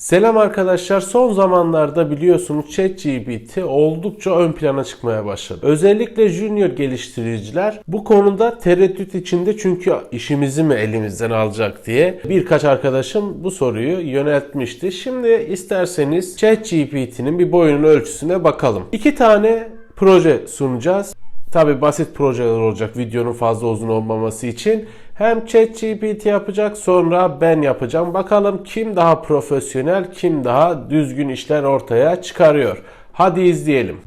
Selam arkadaşlar. Son zamanlarda biliyorsunuz ChatGPT oldukça ön plana çıkmaya başladı. Özellikle junior geliştiriciler bu konuda tereddüt içinde çünkü işimizi mi elimizden alacak diye birkaç arkadaşım bu soruyu yöneltmişti. Şimdi isterseniz ChatGPT'nin bir boyunun ölçüsüne bakalım. İki tane proje sunacağız. Tabi basit projeler olacak videonun fazla uzun olmaması için. Hem ChatGPT yapacak sonra ben yapacağım. Bakalım kim daha profesyonel, kim daha düzgün işler ortaya çıkarıyor. Hadi izleyelim.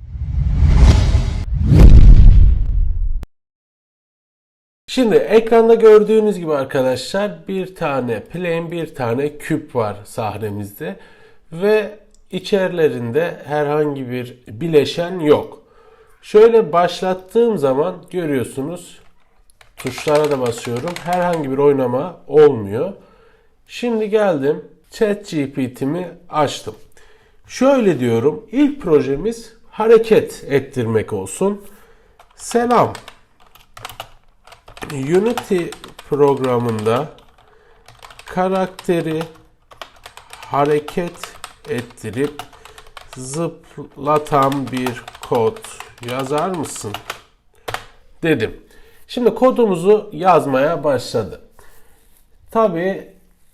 Şimdi ekranda gördüğünüz gibi arkadaşlar bir tane plane bir tane küp var sahnemizde ve içerilerinde herhangi bir bileşen yok. Şöyle başlattığım zaman görüyorsunuz tuşlara da basıyorum. Herhangi bir oynama olmuyor. Şimdi geldim ChatGPT'mi açtım. Şöyle diyorum. İlk projemiz hareket ettirmek olsun. Selam. Unity programında karakteri hareket ettirip zıplatan bir kod yazar mısın? Dedim. Şimdi kodumuzu yazmaya başladı. Tabi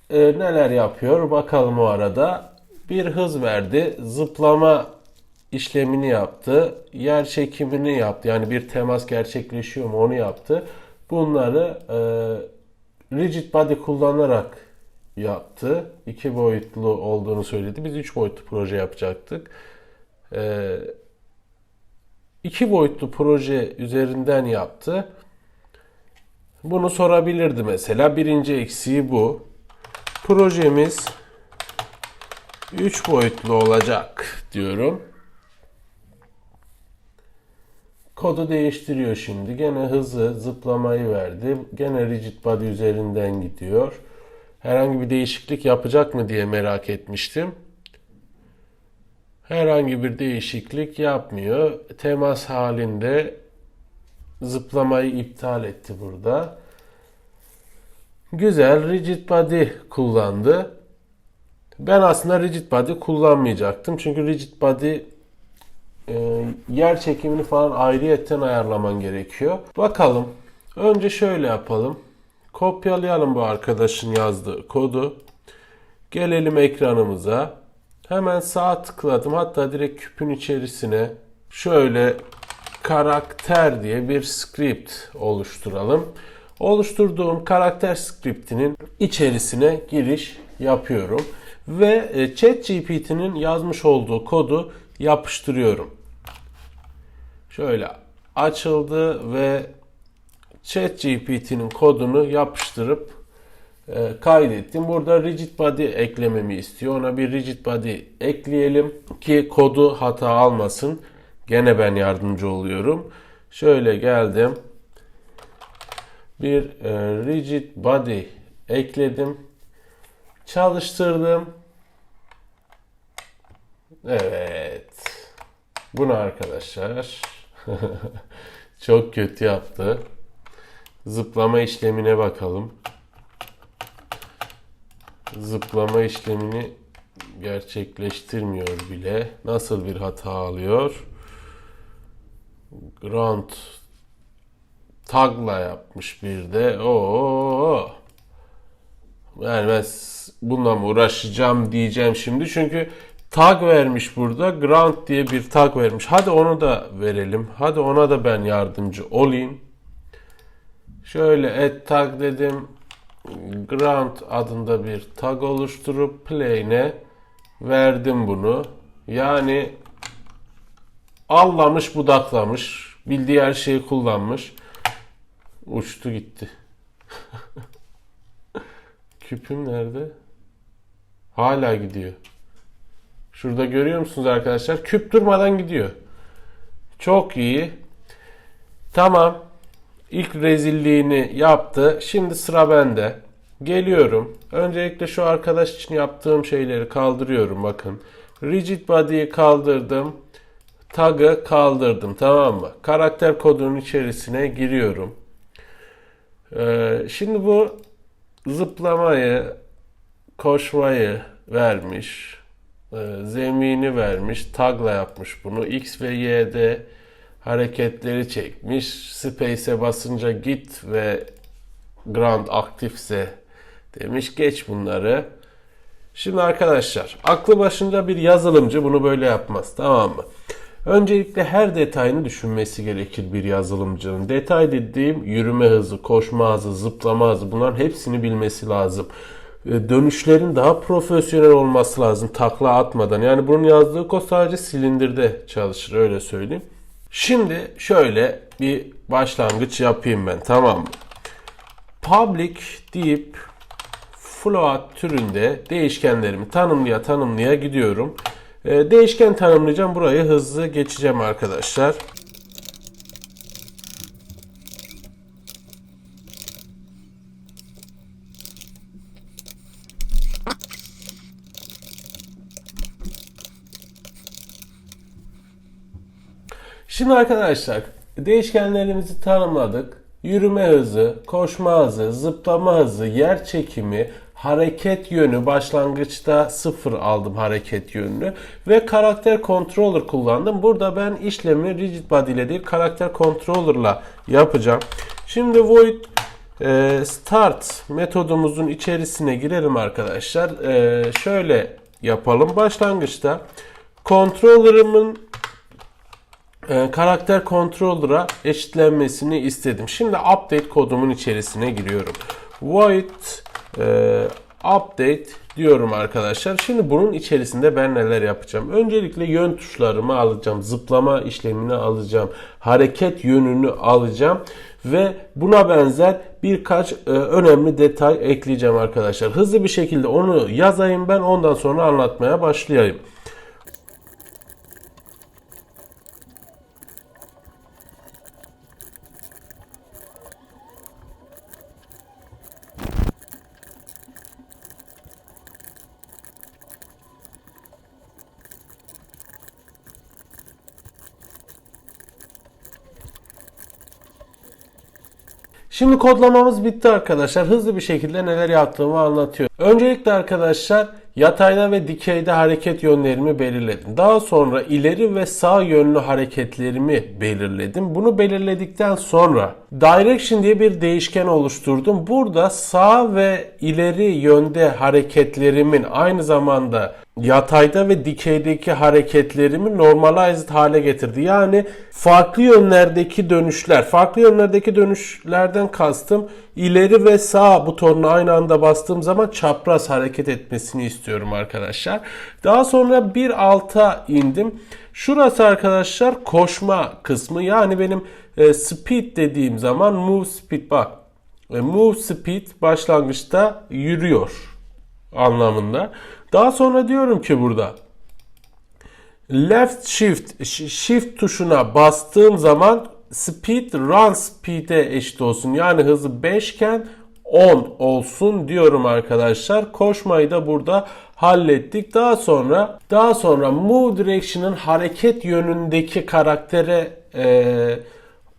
neler yapıyor bakalım o arada. Bir hız verdi. Zıplama işlemini yaptı. Yer çekimini yaptı. Yani bir temas gerçekleşiyor mu onu yaptı. Bunları e, rigid body kullanarak yaptı. İki boyutlu olduğunu söyledi. Biz üç boyutlu proje yapacaktık. E, iki boyutlu proje üzerinden yaptı. Bunu sorabilirdi mesela. Birinci eksiği bu. Projemiz 3 boyutlu olacak diyorum. Kodu değiştiriyor şimdi. Gene hızı, zıplamayı verdi. Gene rigid body üzerinden gidiyor. Herhangi bir değişiklik yapacak mı diye merak etmiştim. Herhangi bir değişiklik yapmıyor. Temas halinde zıplamayı iptal etti burada. Güzel rigid body kullandı. Ben aslında rigid body kullanmayacaktım. Çünkü rigid body e, yer çekimini falan ayrıyetten ayarlaman gerekiyor. Bakalım. Önce şöyle yapalım. Kopyalayalım bu arkadaşın yazdığı kodu. Gelelim ekranımıza. Hemen sağ tıkladım. Hatta direkt küpün içerisine şöyle karakter diye bir script oluşturalım. Oluşturduğum karakter scriptinin içerisine giriş yapıyorum ve e, ChatGPT'nin yazmış olduğu kodu yapıştırıyorum. Şöyle açıldı ve ChatGPT'nin kodunu yapıştırıp e, kaydettim. Burada rigid body eklememi istiyor. Ona bir rigid body ekleyelim ki kodu hata almasın. Gene ben yardımcı oluyorum. Şöyle geldim. Bir e, rigid body ekledim. Çalıştırdım. Evet. Bunu arkadaşlar çok kötü yaptı. Zıplama işlemine bakalım. Zıplama işlemini gerçekleştirmiyor bile. Nasıl bir hata alıyor? Ground tagla yapmış bir de. Oo. Yani ben bununla mı uğraşacağım diyeceğim şimdi. Çünkü tag vermiş burada. Ground diye bir tag vermiş. Hadi onu da verelim. Hadi ona da ben yardımcı olayım. Şöyle add tag dedim. Ground adında bir tag oluşturup plane'e verdim bunu. Yani Allamış budaklamış. Bildiği her şeyi kullanmış. Uçtu gitti. Küpüm nerede? Hala gidiyor. Şurada görüyor musunuz arkadaşlar? Küp durmadan gidiyor. Çok iyi. Tamam. İlk rezilliğini yaptı. Şimdi sıra bende. Geliyorum. Öncelikle şu arkadaş için yaptığım şeyleri kaldırıyorum. Bakın. Rigid body'yi kaldırdım tag'ı kaldırdım tamam mı? Karakter kodunun içerisine giriyorum. Ee, şimdi bu zıplamayı, koşmayı, vermiş. Ee, zemini vermiş. Tagla yapmış bunu. X ve Y'de hareketleri çekmiş. Space'e basınca git ve ground aktifse demiş. Geç bunları. Şimdi arkadaşlar aklı başında bir yazılımcı bunu böyle yapmaz tamam mı? Öncelikle her detayını düşünmesi gerekir bir yazılımcının. Detay dediğim yürüme hızı, koşma hızı, zıplama hızı bunların hepsini bilmesi lazım. E, Dönüşlerin daha profesyonel olması lazım takla atmadan. Yani bunun yazdığı kod sadece silindirde çalışır öyle söyleyeyim. Şimdi şöyle bir başlangıç yapayım ben tamam mı? Public deyip float türünde değişkenlerimi tanımlaya tanımlaya gidiyorum. Ee, değişken tanımlayacağım. Burayı hızlı geçeceğim arkadaşlar. Şimdi arkadaşlar değişkenlerimizi tanımladık. Yürüme hızı, koşma hızı, zıplama hızı, yer çekimi, hareket yönü başlangıçta sıfır aldım hareket yönünü ve karakter controller kullandım. Burada ben işlemi rigid body ile değil karakter controller'la yapacağım. Şimdi void e, start metodumuzun içerisine girelim arkadaşlar. E, şöyle yapalım. Başlangıçta controller'ımın e, karakter controller'a eşitlenmesini istedim. Şimdi update kodumun içerisine giriyorum. Void e, update diyorum arkadaşlar. Şimdi bunun içerisinde ben neler yapacağım? Öncelikle yön tuşlarımı alacağım. Zıplama işlemini alacağım. Hareket yönünü alacağım. Ve buna benzer birkaç e, önemli detay ekleyeceğim arkadaşlar. Hızlı bir şekilde onu yazayım ben ondan sonra anlatmaya başlayayım. Şimdi kodlamamız bitti arkadaşlar. Hızlı bir şekilde neler yaptığımı anlatıyorum. Öncelikle arkadaşlar yatayda ve dikeyde hareket yönlerimi belirledim. Daha sonra ileri ve sağ yönlü hareketlerimi belirledim. Bunu belirledikten sonra direction diye bir değişken oluşturdum. Burada sağ ve ileri yönde hareketlerimin aynı zamanda yatayda ve dikeydeki hareketlerimi normalized hale getirdi. Yani farklı yönlerdeki dönüşler, farklı yönlerdeki dönüşlerden kastım ileri ve sağ butonuna aynı anda bastığım zaman çapraz hareket etmesini istiyorum arkadaşlar. Daha sonra bir alta indim. Şurası arkadaşlar koşma kısmı. Yani benim e, speed dediğim zaman move speed bak. E, move speed başlangıçta yürüyor anlamında. Daha sonra diyorum ki burada left shift shift tuşuna bastığım zaman speed run speed'e eşit olsun. Yani hızı 5 iken 10 olsun diyorum arkadaşlar. Koşmayı da burada hallettik. Daha sonra daha sonra move direction'ın hareket yönündeki karaktere e,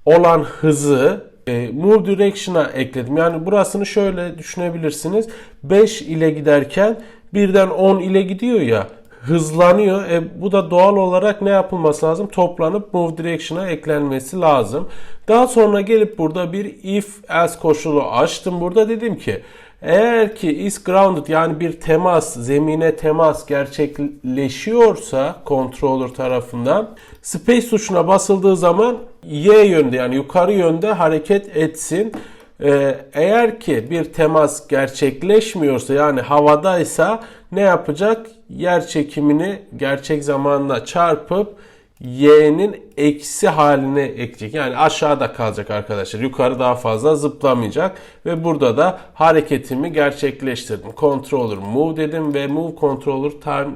olan hızı e, move direction'a ekledim. Yani burasını şöyle düşünebilirsiniz. 5 ile giderken birden 10 ile gidiyor ya hızlanıyor. E, bu da doğal olarak ne yapılması lazım? Toplanıp move direction'a eklenmesi lazım. Daha sonra gelip burada bir if else koşulu açtım. Burada dedim ki eğer ki is grounded yani bir temas, zemine temas gerçekleşiyorsa controller tarafından space tuşuna basıldığı zaman y yönde yani yukarı yönde hareket etsin. Ee, eğer ki bir temas gerçekleşmiyorsa yani havadaysa ne yapacak? Yer çekimini gerçek zamanla çarpıp y'nin eksi haline ekleyecek. Yani aşağıda kalacak arkadaşlar. Yukarı daha fazla zıplamayacak. Ve burada da hareketimi gerçekleştirdim. Controller move dedim ve move controller time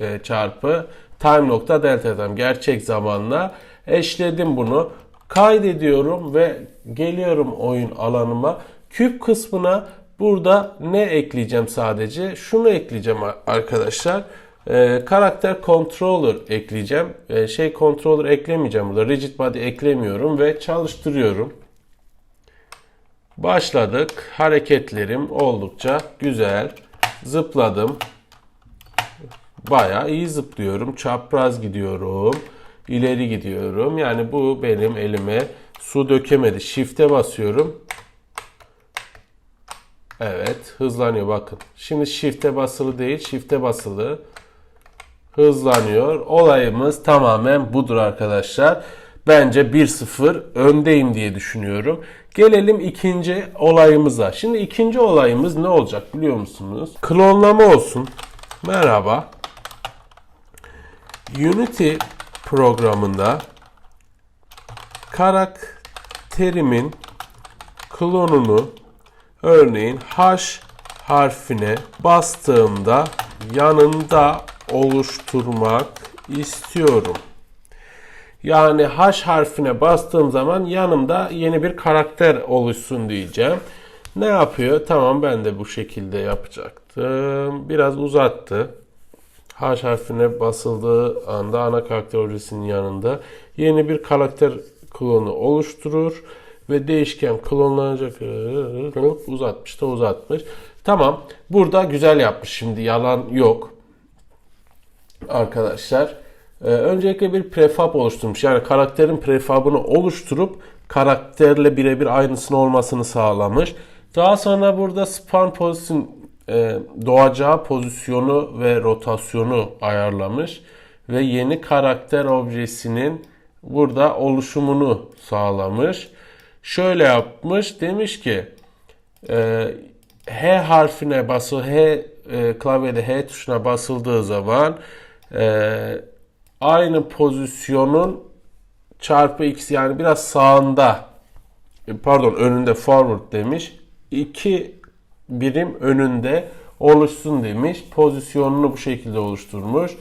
e, çarpı time nokta delta dedim. Gerçek zamanla eşledim bunu. Kaydediyorum ve geliyorum oyun alanıma. Küp kısmına burada ne ekleyeceğim sadece? Şunu ekleyeceğim arkadaşlar. Ee, karakter controller ekleyeceğim. Ee, şey controller eklemeyeceğim burada. Rigid body eklemiyorum ve çalıştırıyorum. Başladık. Hareketlerim oldukça güzel. Zıpladım. bayağı iyi zıplıyorum. Çapraz gidiyorum. İleri gidiyorum. Yani bu benim elime su dökemedi. Shift'e basıyorum. Evet hızlanıyor bakın. Şimdi shift'e basılı değil shift'e basılı. Hızlanıyor. Olayımız tamamen budur arkadaşlar. Bence 1-0 öndeyim diye düşünüyorum. Gelelim ikinci olayımıza. Şimdi ikinci olayımız ne olacak biliyor musunuz? Klonlama olsun. Merhaba. Unity programında karakterimin klonunu örneğin H harfine bastığımda yanında oluşturmak istiyorum. Yani H harfine bastığım zaman yanımda yeni bir karakter oluşsun diyeceğim. Ne yapıyor? Tamam ben de bu şekilde yapacaktım. Biraz uzattı. H harfine basıldığı anda ana karakter objesinin yanında yeni bir karakter klonu oluşturur ve değişken klonlanacak uzatmış da uzatmış. Tamam. Burada güzel yapmış şimdi yalan yok. Arkadaşlar ee, öncelikle bir prefab oluşturmuş. Yani karakterin prefabını oluşturup karakterle birebir aynısını olmasını sağlamış. Daha sonra burada span pozisyon e, doğacağı pozisyonu ve rotasyonu ayarlamış ve yeni karakter objesinin burada oluşumunu sağlamış. Şöyle yapmış. Demiş ki e, H harfine basıl H e, klavyede H tuşuna basıldığı zaman e, aynı pozisyonun çarpı x yani biraz sağında e, pardon önünde forward demiş. iki birim önünde oluşsun demiş. Pozisyonunu bu şekilde oluşturmuş.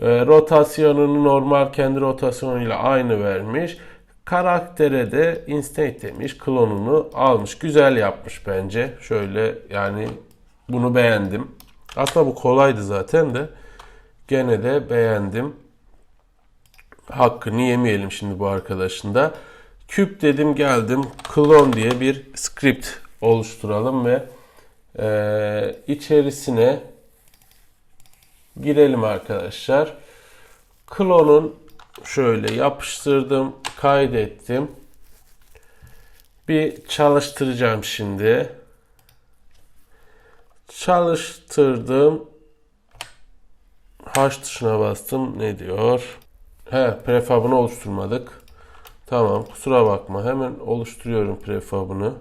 E, rotasyonunu normal kendi rotasyonuyla aynı vermiş. Karaktere de instate demiş. Klonunu almış. Güzel yapmış bence. Şöyle yani bunu beğendim. Aslında bu kolaydı zaten de. Gene de beğendim hakkını yemeyelim şimdi bu arkadaşın da. Küp dedim geldim. Clone diye bir script oluşturalım ve e, içerisine girelim arkadaşlar. Clone'un şöyle yapıştırdım, kaydettim. Bir çalıştıracağım şimdi. Çalıştırdım. H tuşuna bastım. Ne diyor? He prefabını oluşturmadık. Tamam kusura bakma. Hemen oluşturuyorum prefabını.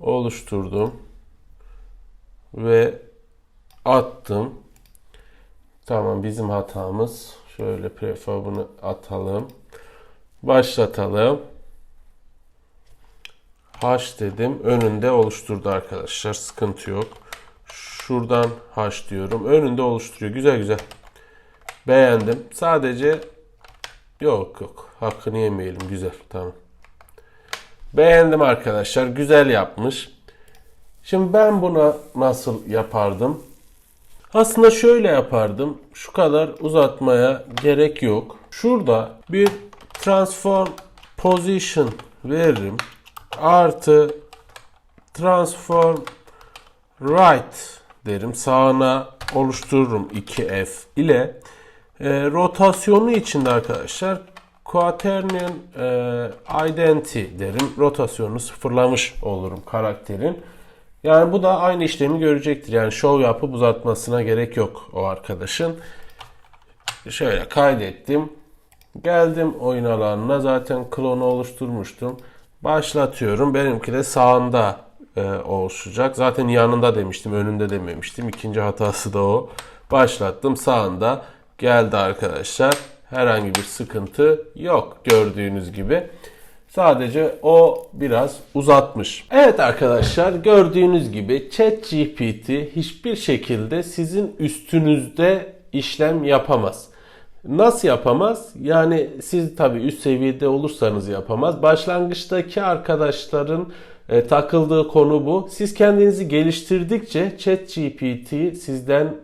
Oluşturdum. Ve attım. Tamam bizim hatamız. Şöyle prefabını atalım. Başlatalım. H dedim. Önünde oluşturdu arkadaşlar. Sıkıntı yok. Şuradan H diyorum. Önünde oluşturuyor. Güzel güzel. Beğendim. Sadece Yok yok. Hakkını yemeyelim. Güzel. Tamam. Beğendim arkadaşlar. Güzel yapmış. Şimdi ben buna nasıl yapardım? Aslında şöyle yapardım. Şu kadar uzatmaya gerek yok. Şurada bir transform position veririm. Artı transform right derim. Sağına oluştururum 2F ile e, rotasyonu içinde arkadaşlar Quaternion e, Identity derim. Rotasyonunu sıfırlamış olurum karakterin. Yani bu da aynı işlemi görecektir. Yani show yapıp uzatmasına gerek yok o arkadaşın. Şöyle kaydettim. Geldim oyun alanına. Zaten klonu oluşturmuştum. Başlatıyorum. Benimki de sağında e, oluşacak. Zaten yanında demiştim. Önünde dememiştim. İkinci hatası da o. Başlattım. Sağında geldi arkadaşlar. Herhangi bir sıkıntı yok gördüğünüz gibi. Sadece o biraz uzatmış. Evet arkadaşlar gördüğünüz gibi ChatGPT hiçbir şekilde sizin üstünüzde işlem yapamaz. Nasıl yapamaz? Yani siz tabii üst seviyede olursanız yapamaz. Başlangıçtaki arkadaşların e, takıldığı konu bu. Siz kendinizi geliştirdikçe ChatGPT sizden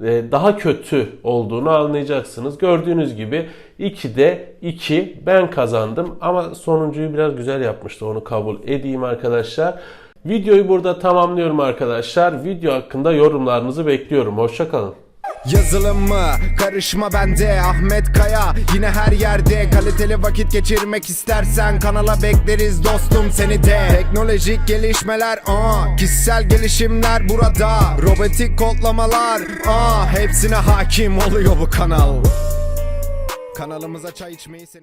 daha kötü olduğunu anlayacaksınız. Gördüğünüz gibi 2'de 2 ben kazandım ama sonuncuyu biraz güzel yapmıştı onu kabul edeyim arkadaşlar. Videoyu burada tamamlıyorum arkadaşlar. Video hakkında yorumlarınızı bekliyorum. Hoşçakalın. Yazılım mı? Karışma bende Ahmet Kaya. Yine her yerde Kaliteli vakit geçirmek istersen Kanala bekleriz dostum seni de. Teknolojik gelişmeler aa, Kişisel gelişimler burada. Robotik kodlamalar aa, Hepsine hakim oluyor bu kanal. Kanalımıza çay içmeyi seni